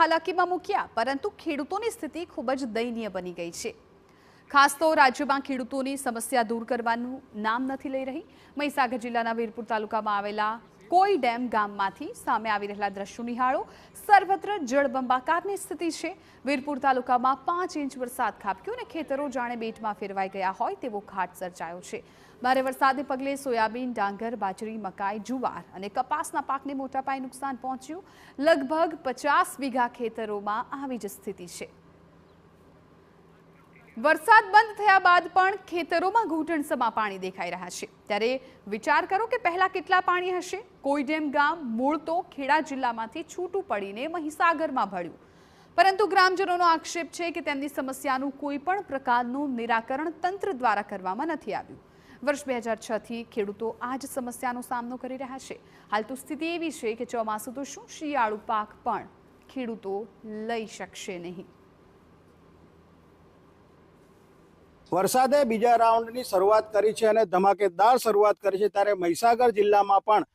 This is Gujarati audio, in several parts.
હાલાકીમાં મૂક્યા, પરંતુ ખેડૂતોની સ્થિતિ ખૂબ જ દયનીય બની ગઈ છે. ખાસ તો રાજ્યમાં ખેડૂતોની સમસ્યા દૂર કરવાનું નામ નથી લઈ રહી. મહીસાગર જિલ્લાના વીરપુર તાલુકામાં આવેલા કોઈ ડેમ ગામમાંથી સામે આવી રહેલા દ્રશ્યો નિહાળો. સર્વત્ર જળબંબાકારની સ્થિતિ છે. વીરપુર તાલુકામાં પાંચ ઇંચ વરસાદ ખાબક્યો અને ખેતરો જાણે બેટમાં ફેરવાઈ ગયા હોય તેવો ઘાટ સર્જાયો છે. ભારે વરસાદને પગલે સોયાબીન, ડાંગર, બાજરી, મકાઈ, જુવાર અને કપાસના પાકને મોટા પાયે નુકસાન પહોંચ્યું. લગભગ પચાસ વીઘા ખેતરોમાં આવી જ સ્થિતિ છે. વરસાદ બંધ થયા બાદ પણ ખેતરોમાં ઘૂંટણસમાં પાણી દેખાઈ રહ્યા છે. ત્યારે વિચાર કરો કે પહેલા કેટલા પાણી હશે? કોઈ ડેમ, ગામ, મૂળ તો ખેડા જિલ્લામાંથી છૂટું પડીને મહીસાગરમાં ભળ્યું. પરંતુ ગ્રામજનોનો આક્ષેપ છે કે તેમની સમસ્યાનું કોઈ પણ પ્રકારનું નિરાકરણ તંત્ર દ્વારા કરવામાં નથી આવ્યું. વર્ષ બે હજાર છથી ખેડૂતો આ જ સમસ્યાનો સામનો કરી રહ્યા છે. હાલ તો સ્થિતિ એવી છે કે ચોમાસું તો શું શિયાળુ પાક પણ ખેડૂતો લઈ શકશે નહીં. વરસાદે બીજા રાઉન્ડની શરૂઆત કરી છે અને ધમાકેદાર શરૂઆત કરી છે ત્યારે મહીસાગર જિલ્લામાં પણ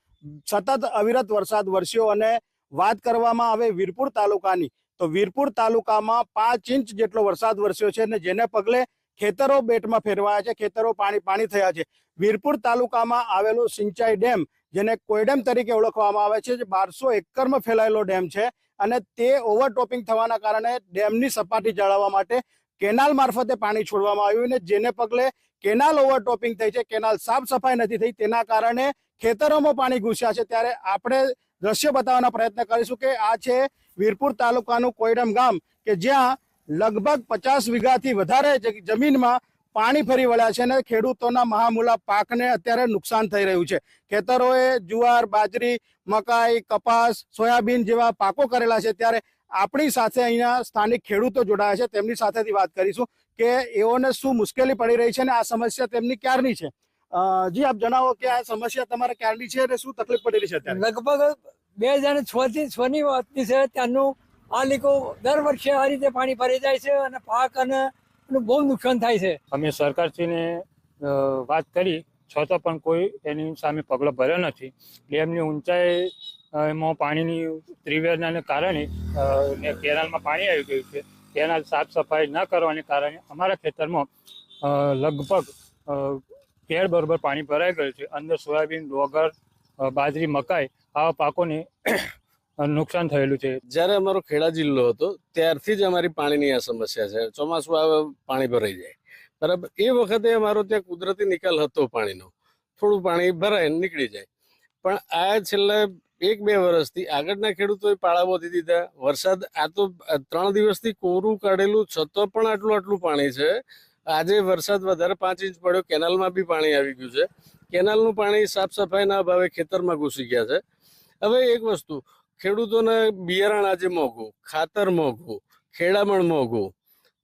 સતત અવિરત વરસાદ વરસ્યો અને વાત કરવામાં આવે વીરપુર તાલુકાની, તો વીરપુર તાલુકામાં પાંચ ઇંચ જેટલો વરસાદ વરસ્યો છે અને જેને પગલે ખેતરો બેટમાં ફેરવાયા છે, ખેતરો પાણી પાણી થયા છે. વીરપુર તાલુકામાં આવેલો સિંચાઈ ડેમ, જેને કોયડેમ તરીકે ઓળખવામાં આવે છે, જે બારસો એકરમાં ફેલાયેલો ડેમ છે અને તે ઓવરટોપિંગ થવાના કારણે ડેમની સપાટી જાળવવા માટે કેનાલ મારફતે પાણી છોડવામાં આવ્યું ને જેને પગલે કેનાલ ઓવરટોપિંગ થઈ છે, કેનાલ સાફ સફાઈ નથી થઈ તેના કારણે ખેતરોમાં પાણી ઘૂસ્યા છે. ત્યારે આપણે દ્રશ્ય બતાવવાનો પ્રયત્ન કરીશું કે આ છે વીરપુર તાલુકાનું કોયડમ ગામ કે જ્યાં લગભગ પચાસ વીઘાથી વધારે જમીનમાં પાણી ફરી વળ્યા છે અને ખેડૂતોના મહામૂલા પાકને અત્યારે નુકસાન થઈ રહ્યું છે. ખેતરોએ જુવાર, બાજરી, મકાઈ, કપાસ, સોયાબીન જેવા પાકો કરેલા છે. ત્યારે આપણી સાથે અહીંયા સ્થાનિક ખેડૂતો જોડાયા છે. તેમની સાથેથી વાત કરીશું કે એઓને શું મુશ્કેલી પડી રહી છે અને આ સમસ્યા તેમની ક્યારની છે? અ, જી આપ જણાવો કે આ સમસ્યા તમારે ક્યારની છે અને શું તકલીફ પડેલી છે અત્યારે? લગભગ બે હજાર છ થી છ ની વાતની છે ત્યાંનું આ લીકો દર વર્ષે આ રીતે પાણી ભરી જાય છે અને પાક અને એનું બહુ નુકસાન થાય છે. અમે સરકારશ્રીને વાત કરી છતાં પણ કોઈ એની સામે પગલો ભર્યો નથી. ડેમની ઊંચાઈ એમાં પાણીની ત્રિવેદનાને કારણે કેનાલમાં પાણી આવી ગયું છે. કેનાલ સાફ સફાઈ ન કરવાને કારણે અમારા ખેતરમાં લગભગ કેળ બરોબર પાણી ભરાઈ ગયું છે. અંદર સોયાબીન, ડોગર બાજરી, મકાઈ આવા પાકોને નુકસાન થયેલું છે. જ્યારે અમારો ખેડા જિલ્લો હતો, ત્યારથી જ અમારી પાણીની આ સમસ્યા છે. ચોમાસું આવે, પાણી ભરાઈ જાય. બરાબર? એ વખતે અમારો ત્યાં કુદરતી નિકાલ હતો પાણીનો. થોડું પાણી ભરાય નીકળી જાય. પણ આ છેલ્લા એક બે વર્ષથી આગળના ખેડૂતોએ પાળા બોધી દીધા. વરસાદ આ તો ત્રણ દિવસથી કોરું કાઢેલું, છતાં પણ આટલું આટલું પાણી છે. આજે વરસાદ વધારે પાંચ ઇંચ પડ્યો, કેનાલમાં બી પાણી આવી ગયું છે. કેનાલનું પાણી સાફ સફાઈના અભાવે ખેતરમાં ઘૂસી ગયા છે. હવે એક વસ્તુ, ખેડૂતોને બિયારણ આજે મોંઘું, ખાતર મોંઘું, ખેડામણ મોંઘું.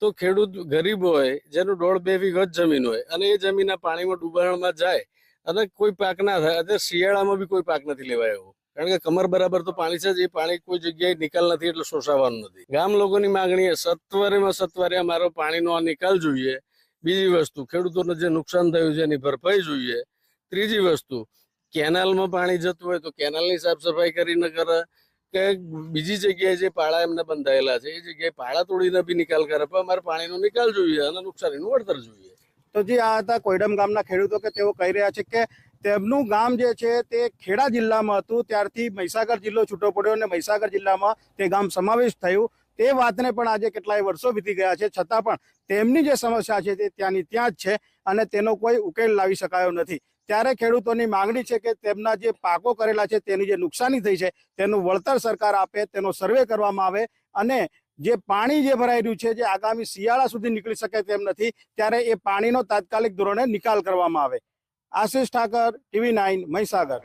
તો ખેડૂત ગરીબ હોય, જેનું દોઢ બે વીઘત જમીન હોય, અને એ જમીનના પાણીમાં ડૂબાણમાં જાય, અને કોઈ પાક ના થાય અત્યારે શિયાળામાં બી કોઈ પાક નથી લેવાય. એવો કારણ કે કમર બરાબર તો પાણી છે જ, એ પાણી કોઈ જગ્યાએ નિકાલ નથી, એટલે શોષાવાનું નથી. ગામ લોકોની માગણી એ, સત્વરેમાં સત્વરે અમારો પાણીનો નિકાલ જોઈએ. બીજી વસ્તુ, ખેડૂતોને જે નુકસાન થયું છે એની ભરપાઈ જોઈએ. ત્રીજી વસ્તુ, કેનાલમાં પાણી જતું હોય તો કેનાલની સાફ સફાઈ કરીને કરે. કે બીજી જગ્યાએ જે પાળા એમને બંધાયેલા છે, એ જગ્યાએ પાળા તોડીને બી નિકાલ કરે, પણ અમારે પાણીનો નિકાલ જોઈએ અને નુકસાનીનું વળતર જોઈએ. તો જે આ હતા કોયડમ ગામના ખેડૂતો કે તેઓ કહી રહ્યા છે કે તેમનું ગામ જે છે તે ખેડા જિલ્લામાં હતું. ત્યારથી મહીસાગર જિલ્લો છૂટો પડ્યો અને મહીસાગર જિલ્લામાં તે ગામ સમાવેશ થયું. તે વાતને પણ આજે કેટલાય વર્ષો વીતી ગયા છે. છતાં પણ તેમની જે સમસ્યા છે તે ત્યાંની ત્યાં જ છે અને તેનો કોઈ ઉકેલ લાવી શકાયો નથી. ત્યારે ખેડૂતોની માંગણી છે કે તેમના જે પાકો કરેલા છે તેની જે નુકસાની થઈ છે તેનું વળતર સરકાર આપે, તેનો સર્વે કરવામાં આવે અને જે પાણી જે ભરાઈ રહ્યું છે, જે આગામી શિયાળા સુધી નીકળી શકે તેમ નથી, ત્યારે એ પાણીનો તાત્કાલિક ધોરણે નિકાલ કરવામાં આવે. Ashish Thakar, TV nine, Mahisagar.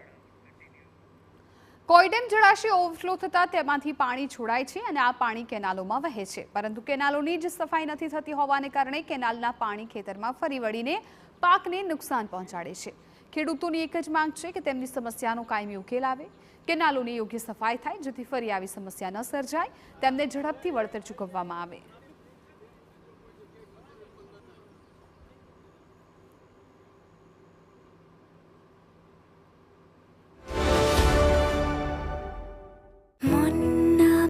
કોયડેમ જળાશય ઓવરફ્લો થતાં તેમાંથી પાણી છોડાય છે અને આ પાણી કેનાલોમાં વહે છે. પરંતુ કેનાલોની જ સફાઈ નથી થતી હોવાને કારણે કેનાલના પાણી ખેતરમાં ફરી વળીને પાકને નુકસાન પહોંચાડે છે. ખેડૂતોની એક જ માંગ છે કે તેમની સમસ્યાનો કાયમી ઉકેલ આવે. કેનાલોની યોગ્ય સફાઈ થાય, જેથી ફરી આવી સમસ્યા ન સર્જાય. તેમને ઝડપથી વળતર ચૂકવવામાં આવે.